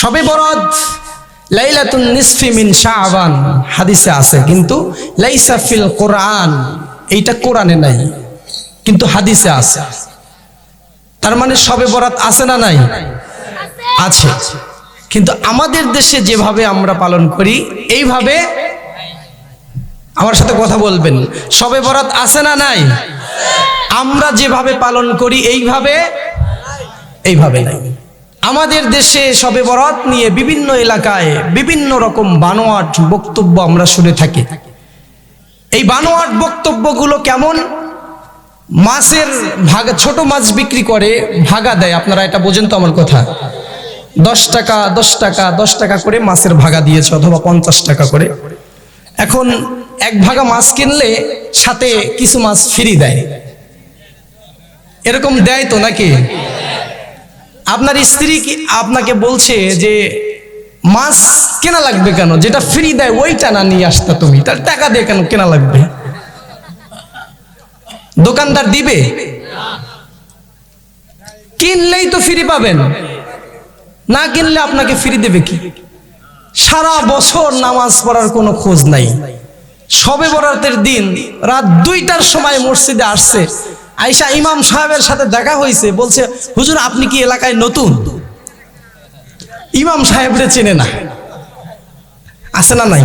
সবে বরাত লাইলাতুন নিসফি মিন শাবান, হাদিসে আছে, কিন্তু লাইসা ফিল কোরআন, এইটা কোরআনে নাই, কিন্তু হাদিসে আছে। তার মানে সবে বরাত আছে না নাই? আছে। কিন্তু আমাদের দেশে যেভাবে আমরা পালন করি, এইভাবে আমার সাথে কথা বলবেন, সবে বরাত আছে না নাই? আমরা যেভাবে পালন করি, এইভাবে এইভাবে নাই। আমাদের দেশে সবে বরাত নিয়ে বিভিন্ন এলাকায় বিভিন্ন রকম বানোয়াট বক্তব্য আমরা শুনে থাকি। এই বানোয়াট বক্তব্যগুলো কেমন? মাছের ভাগা, ছোট মাছ বিক্রি করে ভাগা দেয়। আপনারা এটা বোঝেন তো আমার কথা। দশ টাকা দশ টাকা দশ টাকা করে মাছের ভাগা দিয়েছে অথবা পঞ্চাশ টাকা করে। এখন এক ভাগা মাছ কিনলে সাথে কিছু মাছ ফ্রি দেয়। এরকম দেয় তো নাকি? আপনার স্ত্রী কি আপনাকে বলছে যে, মাছ কেনা লাগবে কেন? যেটা ফ্রি দেয়, ওইটা না নিয়ে আসতা তুমি। তার টাকা দিয়ে কেন কেনা লাগবে? দোকানদার দিবে? কিনলেই তো ফ্রি পাবেন। না কিনলে আপনাকে ফ্রি দেবে কি? সারা বছর নামাজ পড়ার কোনো খোঁজ নাই। সবে বরাতের দিন রাত দুইটার সময় মসজিদে আসছে। আইসা ইমাম সাহেবের সাথে দেখা হয়েছে, বলছে, হুজুর, আপনি কি এলাকায় নতুন? ইমাম সাহেবরে চেনে না। আছে না নাই?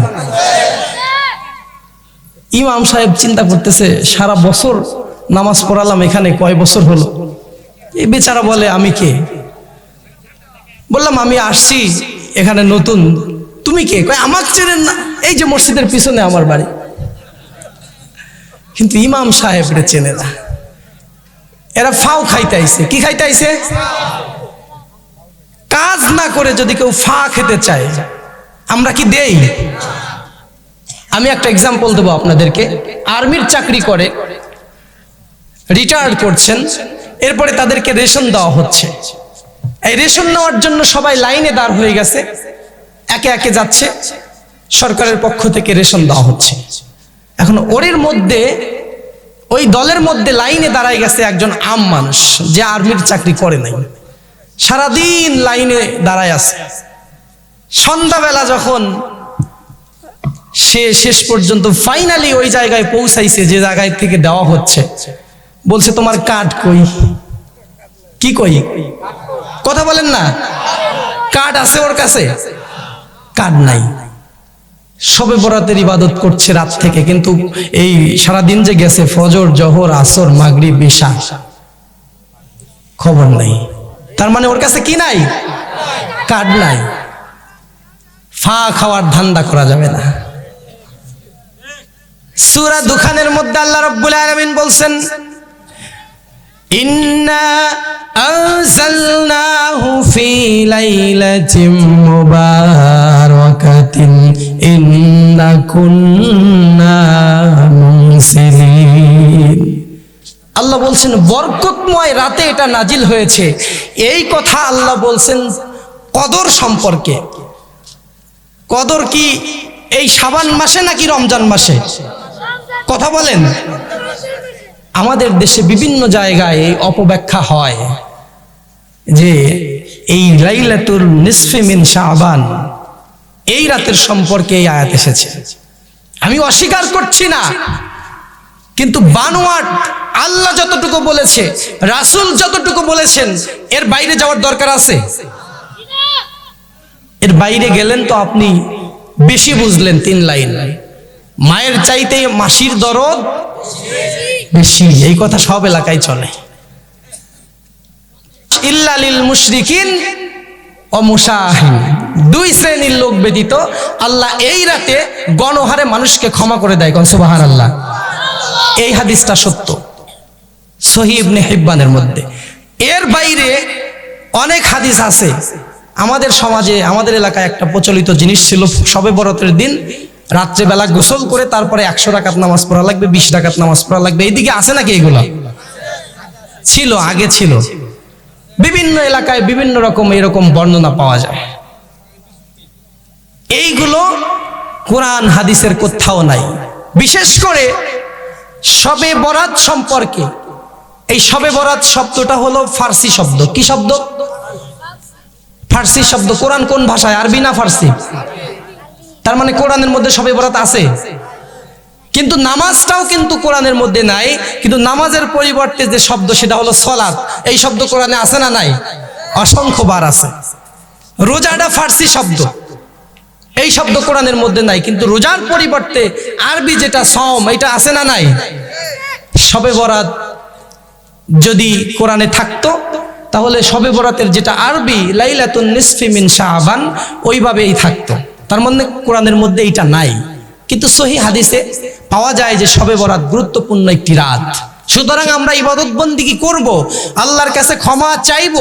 ইমাম সাহেব চিন্তা করতেছে, সারা বছর নামাজ পড়ালাম এখানে, কয় বছর হলো? এই বেচারা বলে, আমি কে? বললাম, আমি আসছি এখানে নতুন। তুমি কে? কয়, আমাকে চেনেন না। এই যে মসজিদের পিছনে আমার বাড়ি। কিন্তু ইমাম সাহেবরে চেনে না। এরা ফাও খাইতে আইছে। কি খাইতে আইছে? কাজ না করে যদি কেউ ফা খেতে চায়, আমরা কি দেই? আমি একটা এক্সাম্পল দেবো আপনাদেরকে। আর্মির চাকরি করে রিটায়ার্ড করছেন, এরপরে তাদেরকে রেশন দেওয়া হচ্ছে। এই রেশন নেওয়ার জন্য সবাই লাইনে দাঁড় হয়ে গেছে, একে একে যাচ্ছে, সরকারের পক্ষ থেকে রেশন দেওয়া হচ্ছে। এখন ওরের মধ্যে ওই দলের মধ্যে লাইনে দাঁড়ায় গেছে একজন আম মানুষ, যে আর্মির চাকরি করে নাই। সারাদিন লাইনে দাঁড়ায় আছে। সন্ধ্যাবেলা যখন সে শেষ পর্যন্ত ফাইনালি ওই জায়গায় পৌঁছাইছে, যে জায়গায় থেকে দেওয়া হচ্ছে, বলছে, তোমার কার্ড কই? কি কই? কথা বলেন না। কার্ড আছে ওর কাছে? কার্ড নাই। সবে বরাতের ইবাদত করছে রাত থেকে, কিন্তু এই সারা দিন যে গেছে, ফজর, জহর, আসর মাগরি বিশা খবর নাই। তার মানে ওর কাছে কি নাই? কার্ড নাই। ফা খাওয়ার ধান্দা করা যাবে না। সূরা দুখানের মধ্যে আল্লাহ রাব্বুল আলামিন বলছেন, ইন্না আনজালনাহু ফি লাইলাতিন মুবারাকাতিন। আল্লাহ বলছেন, বরকতময় রাতে এটা নাজিল হয়েছে। এই কথা আল্লাহ বলছেন কদর সম্পর্কে। কদর কি এই সাবান মাসে নাকি রমজান মাসে? কথা বলেন। আমাদের দেশে বিভিন্ন জায়গায় অপব্যাখ্যা হয় যে এই লাইলাতুল নিসফে মিন শাবান। এই রাতের সম্পর্কে এই আয়াত এসেছে। আমি অস্বীকার করছি না। কিন্তু বানোয়াট আল্লাহ যতটুকু বলেছে, রাসুল যতটুকু বলেছেন, এর বাইরে যাওয়ার দরকার আছে? এর বাইরে গেলেন তো আপনি বেশি বুঝলেন তিন লাইন। মায়ের চাইতে মাসির দরদ বেশি। এই কথা সব এলাকায় চলে। ইল্লালিল মুশরিকিন ও মুসাহিন দুই শ্রেণির লোক ব্যতীত আল্লাহ এই রাতে গণহারে মানুষকে ক্ষমা করে দেয়। কন সুবাহান আল্লাহ এই হাদিসটা সত্য। সহিবনে হিব্বানের মধ্যে। এর বাইরে অনেক হাদিস আছে। আমাদের সমাজে, আমাদের এলাকায় একটা প্রচলিত জিনিস ছিল সবে বরতের দিন। রাত্রেবেলা গোসল করে তারপরে একশো টাকাত নামাজ পড়া লাগবে, বিশ টাকাত নামাজ পড়া লাগবে। এইদিকে আছে নাকি এগুলো? ছিল, আগে ছিল। বিভিন্ন এলাকায় বিভিন্ন রকম এরকম বর্ণনা পাওয়া যায়। এইগুলো কোরআন, হাদিসের কোথাও নাই। বিশেষ করে সবে বরাত সম্পর্কে। এই সবে বরাত শব্দটা হলো ফার্সি শব্দ। কি শব্দ? ফার্সি শব্দ। কোরআন কোন ভাষায়? আরবি না ফার্সি? তার মানে কোরআনের মধ্যে সবে বরাত আছে। কিন্তু নামাজটাও কিন্তু কোরআনের মধ্যে নাই। কিন্তু নামাজের পরিবর্তে যে শব্দ, সেটা হলো সলাৎ। এই শব্দ কোরআনে আছে না নাই? অসংখ্যবার আছে। রোজাটা ফার্সি শব্দ। এই শব্দ কোরআনের মধ্যে নাই, কিন্তু রোজার পরিবর্তে আরবি যেটা সম এটা আছে না নাই? সবে বরাত যদি কোরআনে থাকতো, তাহলে সবে বরাতের যেটা আরবি, লাইলাতুন নিসফি মিন শাহবান ওইভাবেই থাকতো। তার মধ্যে কোরআনের মধ্যে এইটা নাই। কিন্তু সহি হাদিসে পাওয়া যায় যে সবে বরাত গুরুত্বপূর্ণ একটি রাত। সুতরাং আমরা ইবাদত বন্দিগি করব? আল্লাহর কাছে ক্ষমা চাইব,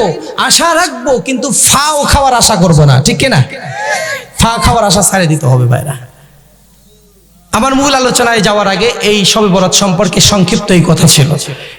আশা রাখব, কিন্তু ফাও খাওয়ার আশা করব না, ঠিক না? ফা খাওয়ার আশা ছাড়ে দিতে হবে ভাইরা। আমার মূল আলোচনায় যাওয়ার আগে এই সবে বরাত সম্পর্কে সংক্ষিপ্ত এই কথা ছিল।